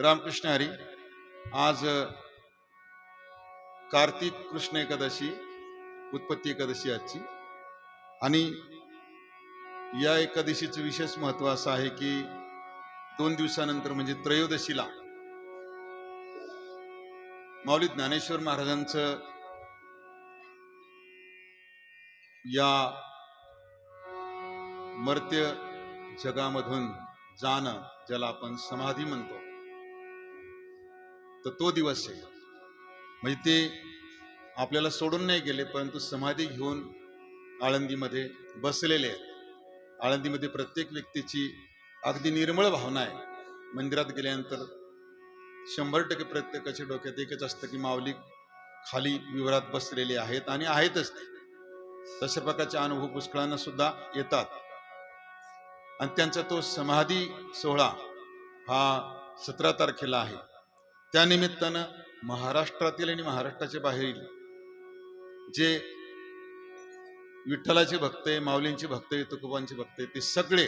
रामकृष्ण हरी आज कार्तिक कृष्ण एकादशी उत्पत्ती एकादशी आजची. आणि या एकादशीचं विशेष महत्त्व असं आहे की दोन दिवसानंतर म्हणजे त्रयोदशीला माऊली ज्ञानेश्वर महाराजांचं या मर्त्य जगामधून जाणं ज्याला आपण समाधी म्हणतो. तर तो दिवस आहे. म्हणजे ते आपल्याला सोडून नाही गेले परंतु समाधी घेऊन आळंदीमध्ये बसलेले आहेत. आळंदीमध्ये प्रत्येक व्यक्तीची अगदी निर्मळ भावना आहे. मंदिरात गेल्यानंतर शंभर टक्के प्रत्येकाच्या डोक्यात एकच असतं की माऊली खाली विवरात बसलेले आहेत आणि आहेतच ते. तशा प्रकारचे अनुभव पुष्कळांना सुद्धा येतात. आणि त्यांचा तो समाधी सोहळा हा सतरा तारखेला आहे. त्यानिमित्तानं महाराष्ट्रातील आणि महाराष्ट्राच्या बाहेरील जे विठ्ठलाचे भक्त आहे माऊलींचे भक्त आहे तुकोबांचे भक्त आहे ते सगळे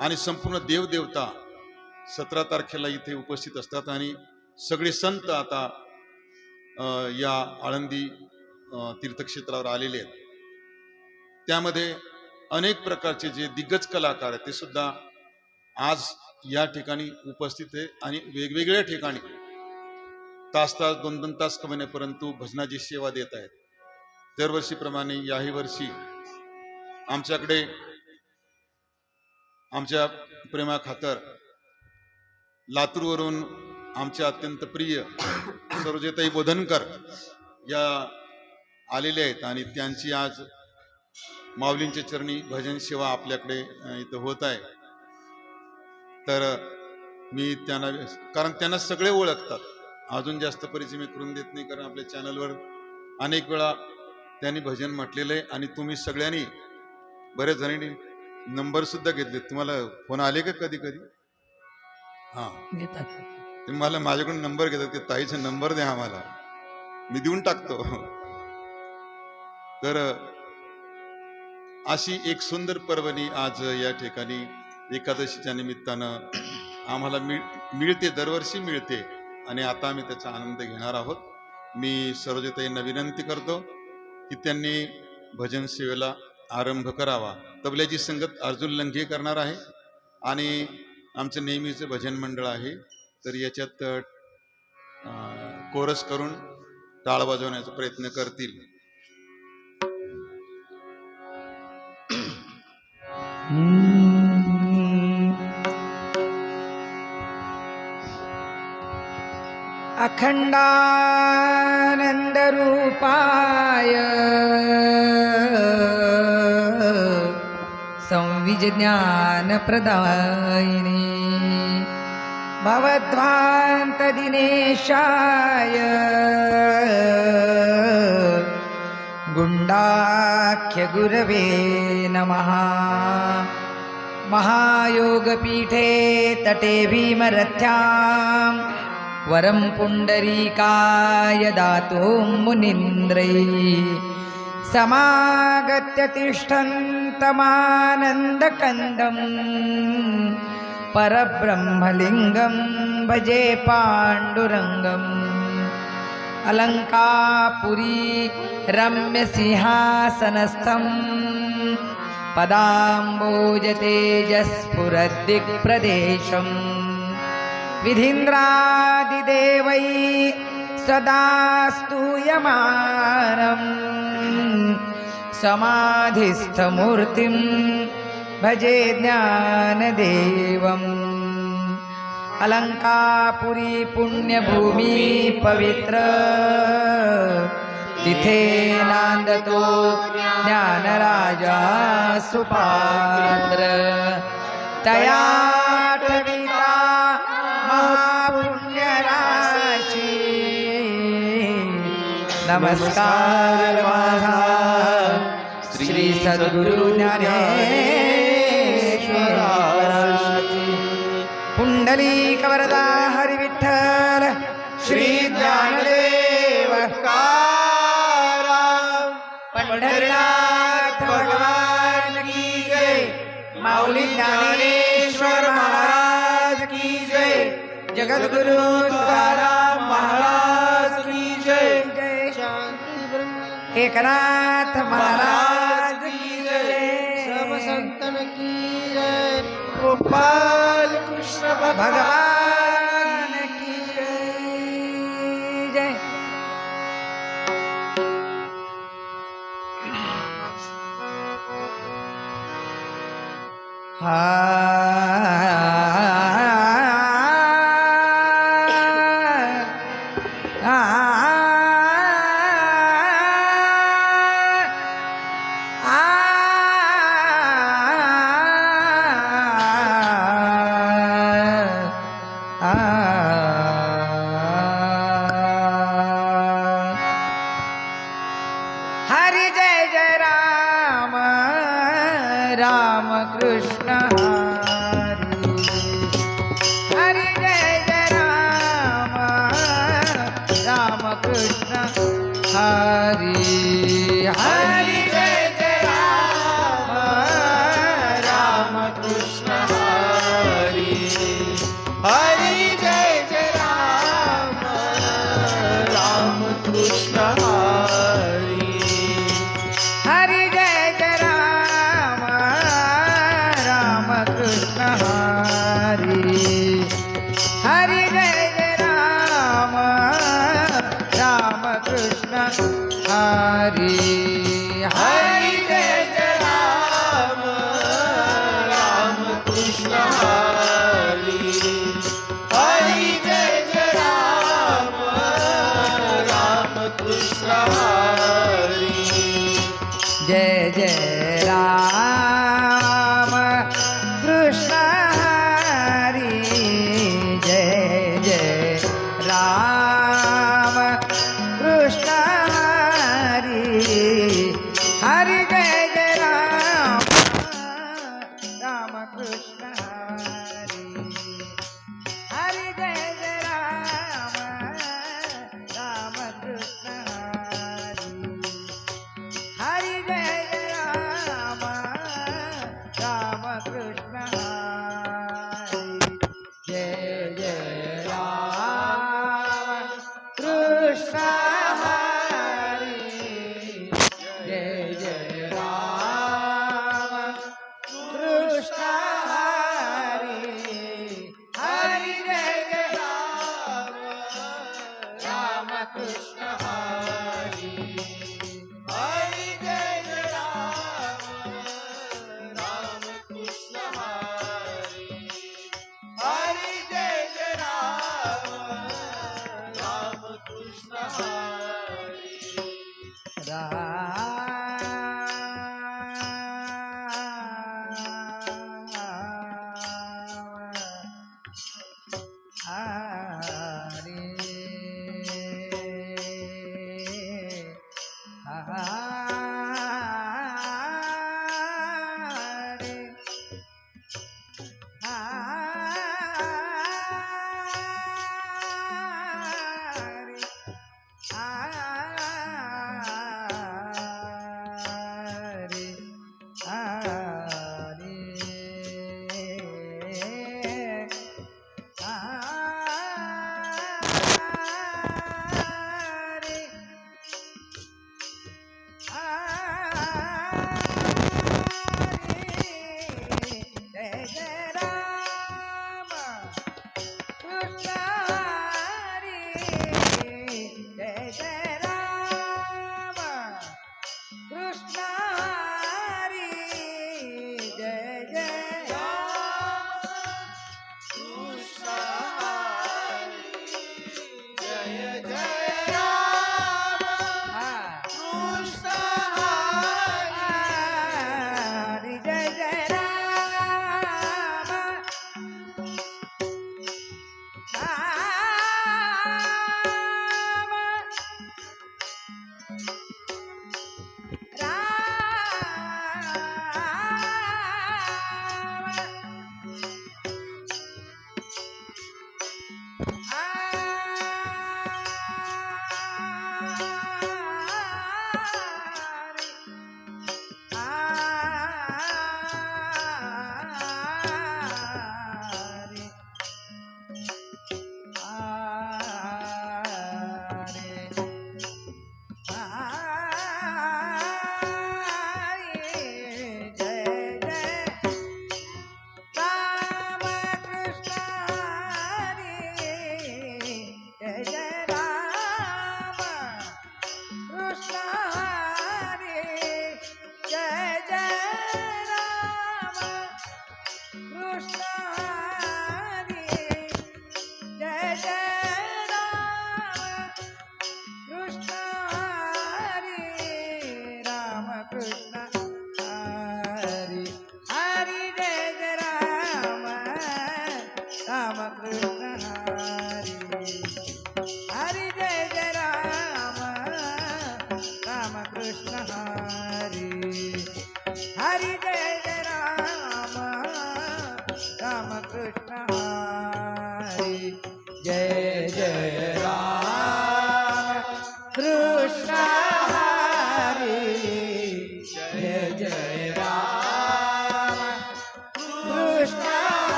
आणि संपूर्ण देवदेवता सतरा तारखेला इथे उपस्थित असतात आणि सगळे संत आता या आळंदी तीर्थक्षेत्रावर आलेले आहेत. त्यामध्ये अनेक प्रकारचे जे दिग्गज कलाकार आहेत ते सुद्धा आज या ठिकाणी उपस्थित आहे आणि वेगवेगळ्या ठिकाणी तास तास दोन दोन तास कमी परंतु भजनाची सेवा देत आहेत. दरवर्षीप्रमाणे याही वर्षी आमच्याकडे आमच्या प्रेमा खातर लातूरवरून आमचे अत्यंत प्रिय सरोजेताई बोधनकर या आलेले आहेत आणि त्यांची आज माऊलींच्या चरणी भजन सेवा आपल्याकडे इथं होत आहे. तर मी त्यांना कारण त्यांना सगळे ओळखतात. अजून जास्त परिचय मी करून देत नाही कारण आपल्या चॅनलवर अनेक वेळा त्यांनी भजन म्हटलेलं आहे आणि तुम्ही सगळ्यांनी बरेच जणांनी नंबर सुद्धा घेतले तुम्हाला फोन आले का कधी कधी? हां. घेतात. मला माझ्याकडून नंबर घेतात की ताईचा नंबर द्या आम्हाला. मी देऊन टाकतो. तर अशी एक सुंदर पर्वणी आज या ठिकाणी एकादशीच्या निमित्तानं आम्हाला मिळ मिळते दरवर्षी मिळते. आणि आता आम्ही त्याचा आनंद घेणार आहोत. मी सरोजताईंना विनंती करतो की त्यांनी भजन सेवेला आरंभ करावा. तबल्याची संगत अर्जुन लंघे करणार आहे. आणि आमचं नेहमीचं भजन मंडळ आहे. तर याच्यात कोरस करून टाळ वाजवण्याचा प्रयत्न करतील. अखंडानंदरूपाय संविज्ञानप्रदायिने भवध्वान्तदिनेशाय गुण्डाख्यगुरवे नमः। महायोगपीठे तटे भीमरथ्याम् वरं पुण्डरीकाय दातुं मुनीन्द्रै। समागत्य तिष्ठन्तमानन्दकन्दं परब्रह्मलिङ्गं भजे पाण्डुरङ्गम्। अलङ्कापुरी रम्यसिंहासनस्थम्। पदाम्बोजतेजस्फुरद्दिक्प्रदेशम् विधीन्द्रादिदेवै सदा स्तूयमानम् समाधिस्थमूर्तिं भजे ज्ञानदेवम्। अलङ्कापुरी पुण्यभूमी पवित्र। तिथे नांदतो ज्ञानराजा सुपात्र। तया नमस्कार श्री सद्गुरु ज्ञानेश्वरा पुंडली कवरदा हरिविठ्ठल। श्री ज्ञानदेव पंढरीनाथ भगवान की जय। मौली ज्ञानेश्वर महाराज की जय। जगद्गुरु एकनाथ महाराज की जय। संतन की जय। गोपाल कृष्ण भगवान ಸದಾ